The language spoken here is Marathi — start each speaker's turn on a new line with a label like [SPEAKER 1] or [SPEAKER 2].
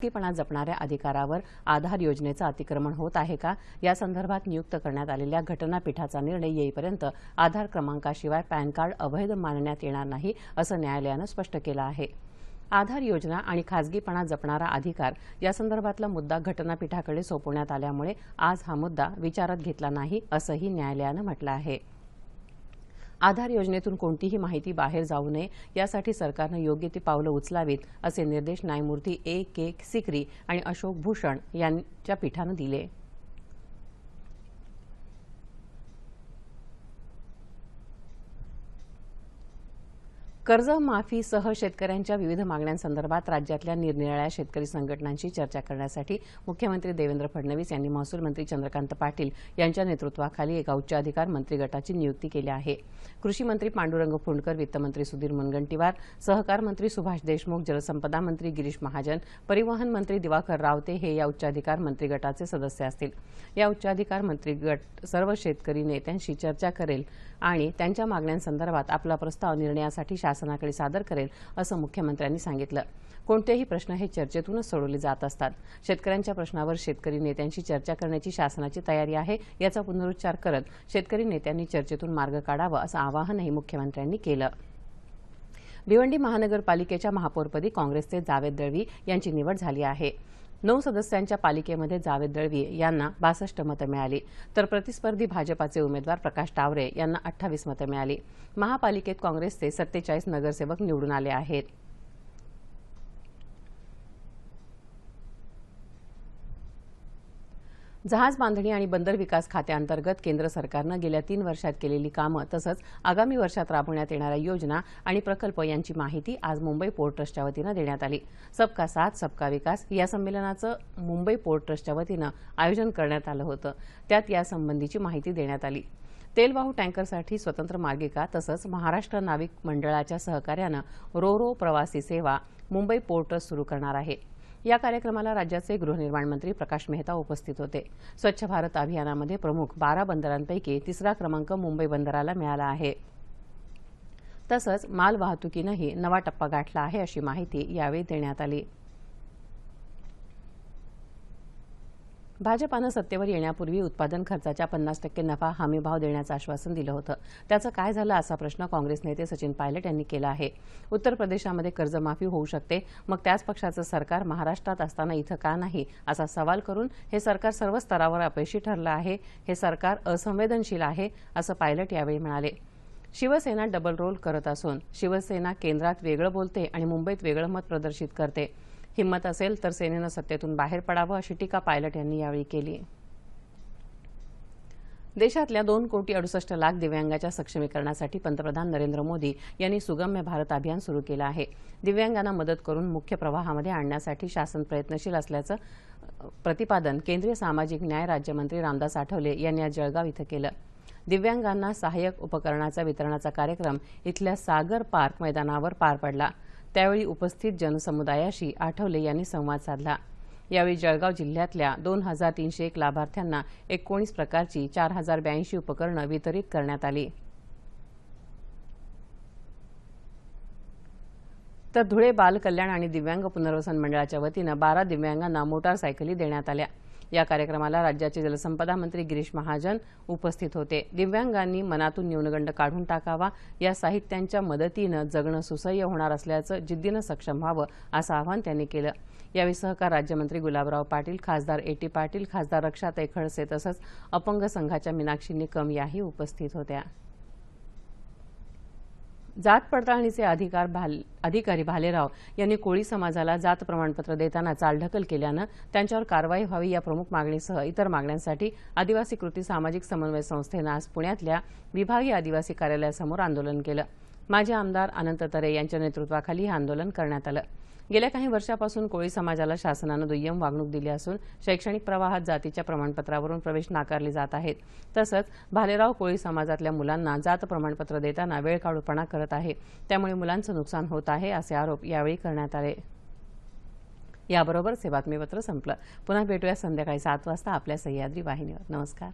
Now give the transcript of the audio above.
[SPEAKER 1] खासगीपणा जपणाऱ्या अधिकारावर आधार योजनेचं अतिक्रमण होत आहे का? या संदर्भात नियुक्त करण्यात आलेल्या घटनापीठाचा निर्णय येईपर्यंत आधार क्रमांकाशिवाय पॅन कार्ड अवैध मानण्यात येणार नाही असं न्यायालयानं स्पष्ट केलं आहे. आधार योजना आणि खासगीपणा जपणारा अधिकार या संदर्भातला मुद्दा घटनापीठाकडे सोपवण्यात आल्यामुळे आज हा मुद्दा विचारात घेतला नाही असंही न्यायालयानं म्हटलं आहे. आधार योजनेतून कोणतीही माहिती बाहेर जाऊ नये. यासाठी सरकारनं योग्य ती पावलं उचलावीत असे निर्देश न्यायमूर्ती ए के सिकरी आणि अशोक भूषण यांच्या पीठानं दिले. कर्जमाफीसह शेतकऱ्यांच्या विविध मागण्यांसंदर्भात राज्यातल्या निरनिराळ्या शेतकरी संघटनांशी चर्चा करण्यासाठी मुख्यमंत्री देवेंद्र फडणवीस यांनी महसूल मंत्री चंद्रकांत पाटील यांच्या नेतृत्वाखाली एका उच्चाधिकार मंत्री गटाची नियुक्ती केली आहे. कृषी मंत्री पांडुरंग फुंडकर वित्तमंत्री सुधीर मुनगंटीवार सहकार मंत्री सुभाष देशमुख जलसंपदा मंत्री गिरीश महाजन परिवहन मंत्री दिवाकर रावते हे या उच्चाधिकार मंत्री गटाचे सदस्य असतील. या उच्चाधिकार मंत्री गट सर्व शेतकरी नेत्यांशी चर्चा करेल आणि त्यांच्या मागण्यांसंदर्भात आपला प्रस्ताव निर्णयासाठी शासनाकडे सादर करेल असं मुख्यमंत्र्यांनी सांगितलं. कोणतेही प्रश्न हे चर्चेतूनच सोडवले जात असतात. शेतकऱ्यांच्या प्रश्नावर शेतकरी नेत्यांशी चर्चा करण्याची शासनाची तयारी आहे याचा पुनरुच्चार करत शेतकरी नेत्यांनी चर्चेतून मार्ग काढावा असं आवाहनही मुख्यमंत्र्यांनी केलं. भिवंडी महानगरपालिकेच्या महापौरपदी काँग्रेसचे जावेद दळवी यांची निवड झाली आहे. नऊ सदस्यांच्या पालिकेमध्ये जावेद दळवी यांना बासष्ट मतं मिळाली. तर प्रतिस्पर्धी भाजपाचे उमेदवार प्रकाश टावरे यांना अठ्ठावीस मतं मिळाली. महापालिकेत काँग्रेसचे सत्तेचाळीस नगरसेवक निवडून आले आहेत. जहाज बांधणी आणि बंदर विकास खात्याअंतर्गत केंद्र सरकारनं गेल्या तीन वर्षात केलेली कामं तसंच आगामी वर्षात राबवण्यात येणाऱ्या योजना आणि प्रकल्प यांची माहिती आज मुंबई पोर्ट ट्रस्टच्या वतीनं देण्यात आली. सबका साथ सबका विकास या संमेलनाचं मुंबई पोर्ट ट्रस्टच्या वतीनं आयोजन करण्यात आलं होतं. त्यात यासंबंधीची माहिती देण्यात आली. तेलवाहू टँकरसाठी स्वतंत्र मार्गिका तसंच महाराष्ट्र नाविक मंडळाच्या सहकार्यानं रो रो प्रवासी सेवा मुंबई पोर्ट ट्रस्ट सुरू करणार आहे. या कार्यक्रमाला राज्याचे गृहनिर्माण मंत्री प्रकाश मेहता उपस्थित होते. स्वच्छ भारत अभियानामध्ये प्रमुख बारा बंदरांपैकी तिसरा क्रमांक मुंबई बंदराला मिळाला आहे. तसंच माल वाहतुकीनंही नवा टप्पा गाठला आहे अशी माहिती यावेळी देण्यात आली. भाजपानं सत्तेवर येण्यापूर्वी उत्पादन खर्चाच्या पन्नास टक्के नफा हमीभाव देण्याचं आश्वासन दिलं होतं. त्याचं काय झालं असा प्रश्न काँग्रेस नेते सचिन पायलट यांनी केला आहे. उत्तर प्रदेशामध्ये कर्जमाफी होऊ शकते. मग त्याच पक्षाचं सरकार महाराष्ट्रात असताना इथं का नाही असा सवाल करून हे सरकार सर्व स्तरावर अपयशी ठरलं आहे. हे सरकार असंवेदनशील आहे असं पायलट यावेळी म्हणाले. शिवसेना डबल रोल करत असून शिवसेना केंद्रात वेगळं बोलते आणि मुंबईत वेगळं मत प्रदर्शित करते. हिंमत असेल तर सेनेनं सत्तेतून बाहेर पडावं अशी टीका पायलट यांनी यावेळी केली. देशातल्या दोन कोटी अडुसष्ट लाख दिव्यांगाच्या सक्षमीकरणासाठी पंतप्रधान नरेंद्र मोदी यांनी सुगम्य भारत अभियान सुरू केलं आहे. दिव्यांगांना मदत करून मुख्य प्रवाहामध्ये आणण्यासाठी शासन प्रयत्नशील असल्याचं प्रतिपादन केंद्रीय सामाजिक न्याय राज्यमंत्री रामदास आठवले यांनी आज जळगाव इथं केलं. दिव्यांगांना सहाय्यक उपकरणाचा वितरणाचा कार्यक्रम इथल्या सागर पार्क मैदानावर पार पडला. त्यावेळी उपस्थित जनसमुदायाशी आठवले यांनी संवाद साधला. यावेळी जळगाव जिल्ह्यातल्या दोन हजार तीनशे एक लाभार्थ्यांना एकोणीस प्रकारची चार हजार ब्याऐंशी उपकरणं वितरित करण्यात आली. तर धुळे बाल कल्याण आणि दिव्यांग पुनर्वसन मंडळाच्या वतीनं बारा दिव्यांगांना मोटारसायकली देण्यात आल्या. या कार्यक्रमाला राज्याचे जलसंपदा मंत्री गिरीश महाजन उपस्थित होते. दिव्यांगांनी मनातून न्यूनगंड काढून टाकावा या साहित्यांच्या मदतीनं जगणं सुसह्य होणार असल्याचं जिद्दीनं सक्षम व्हावं असं आवाहन त्यांनी केलं. यावेळी सहकार राज्यमंत्री गुलाबराव पाटील खासदार ए टी पाटील खासदार रक्षा खडसे तसंच अपंग संघाच्या मीनाक्षी निकम याही उपस्थित होत्या. जात पडताळणीचे अधिकार भाल अधिकारी भालेराव यांनी कोळी समाजाला जात प्रमाणपत्र देताना चालढकल केल्यानं त्यांच्यावर कारवाई व्हावी या प्रमुख मागणीसह इतर मागण्यांसाठी आदिवासी कृती सामाजिक समन्वय संस्थेनं आज पुण्यातल्या विभागीय आदिवासी कार्यालयासमोर आंदोलन केलं. माजी आमदार अनंत तरे यांच्या नेतृत्वाखाली हे आंदोलन करण्यात आलं. गेल्या काही वर्षापासून कोळी समाजाला शासनानं दुय्यम वागणूक दिली असून शैक्षणिक प्रवाहात जातीच्या प्रमाणपत्रावरून प्रवेश नाकारले जात आहेत. तसंच भालेराव कोळी समाजातल्या मुलांना जात प्रमाणपत्र देताना वेळकाढूपणा करत आहे. त्यामुळे मुलांचं नुकसान होत आहे असे आरोप यावेळी करण्यात आले. याबरोबरच हे बातमीपत्र संपलं. पुन्हा भेटूया संध्याकाळी सात वाजता आपल्या सह्याद्री वाहिनीवर. नमस्कार.